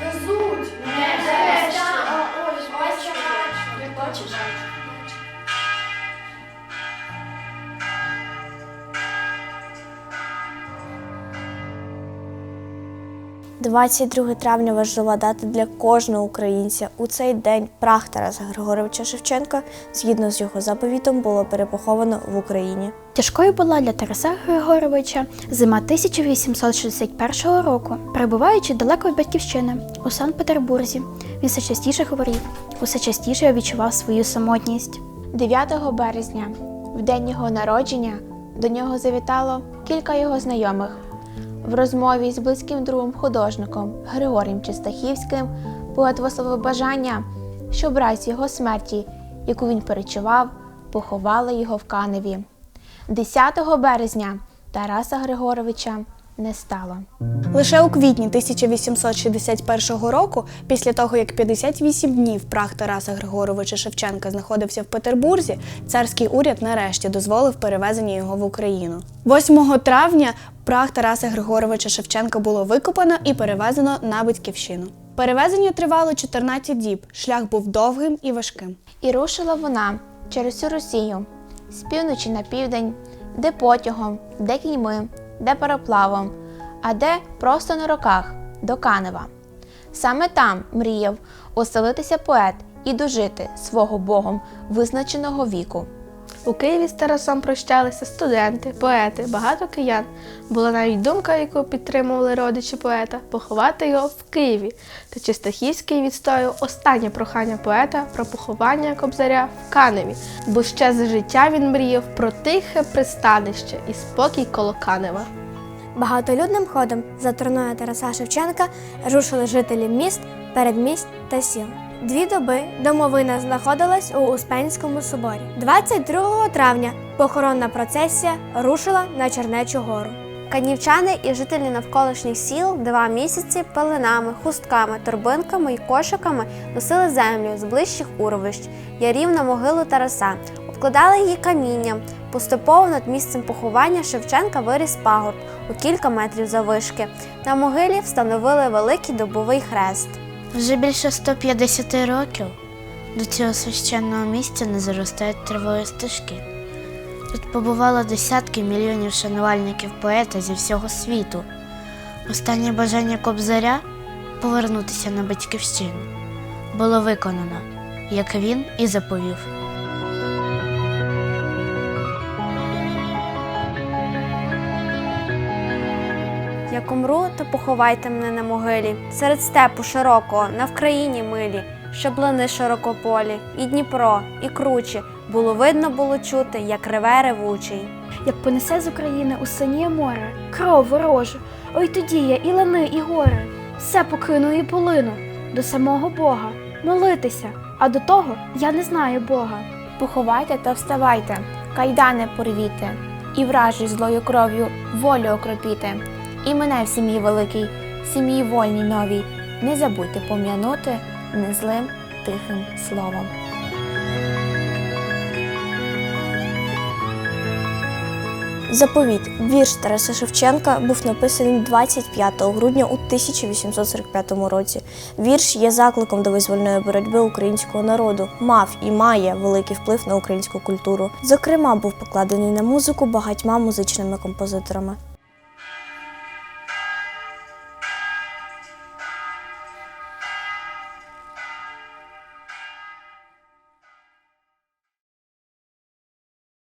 везуть. Не жереш, а ось, ось я бачу. Не бачиш? 22 травня важлива дата для кожного українця. У цей день прах Тараса Григоровича Шевченка, згідно з його заповітом, було перепоховано в Україні. Тяжкою була для Тараса Григоровича зима 1861 року. Перебуваючи далеко від батьківщини у Санкт-Петербурзі, він все частіше хворів, усе частіше відчував свою самотність. 9 березня, в день його народження, до нього завітало кілька його знайомих. В розмові з близьким другом художником Григорієм Чистахівським поет висловив бажання, щоб раз його смерті, яку він перечував, поховали його в Каневі. 10 березня Тараса Григоровича не стало. Лише у квітні 1861 року, після того як 58 днів прах Тараса Григоровича Шевченка знаходився в Петербурзі, царський уряд нарешті дозволив перевезення його в Україну. 8 травня прах Тараса Григоровича Шевченка було викопано і перевезено на батьківщину. Перевезення тривало 14 діб. Шлях був довгим і важким. І рушила вона через всю Росію з півночі на південь, де потягом, де кіньми, де пароплавом, а де просто на руках до Канева. Саме там мріяв оселитися поет і дожити свого Богом визначеного віку. У Києві з Тарасом прощалися студенти, поети, багато киян. Була навіть думка, яку підтримували родичі поета, поховати його в Києві. Та Чистахівський відстояв останнє прохання поета про поховання кобзаря в Каневі, бо ще за життя він мріяв про тихе пристанище і спокій коло Канева. Багатолюдним ходом за троною Тараса Шевченка рушили жителі міст, передмість та сіл. Дві доби домовина знаходилась у Успенському соборі. 22 травня похоронна процесія рушила на Чернечу гору. Канівчани і жителі навколишніх сіл два місяці пеленами, хустками, торбинками і кошиками носили землю з ближчих урвищ, ярів на могилу Тараса, обкладали її камінням. Поступово над місцем поховання Шевченка виріс пагорб у кілька метрів заввишки. На могилі встановили великий дубовий хрест. Вже більше 150 років до цього священного місця не заростають тривої стежки. Тут побувало десятки мільйонів шанувальників поета зі всього світу. Останнє бажання кобзаря повернутися на батьківщину було виконано, як він і заповів. Як умру, то поховайте мене на могилі, серед степу широкого, на Вкраїні милі, щаблини широкополі, і Дніпро, і кручі, було видно, було чути, як реве ревучий. Як понесе з України у синіє море, кров ворожу, ой тоді я і лани, і гори, все покину і полину до самого Бога, молитися, а до того я не знаю Бога. Поховайте та вставайте, кайдани порвіте, і вражі злою кров'ю волю окропіте. І мене в сім'ї великій, сім'ї вольній новій, не забудьте пом'янути незлим тихим словом. Заповіт вірш Тараса Шевченка був написаний 25 грудня у 1845 році. Вірш є закликом до визвольної боротьби українського народу, мав і має великий вплив на українську культуру. Зокрема, був покладений на музику багатьма музичними композиторами.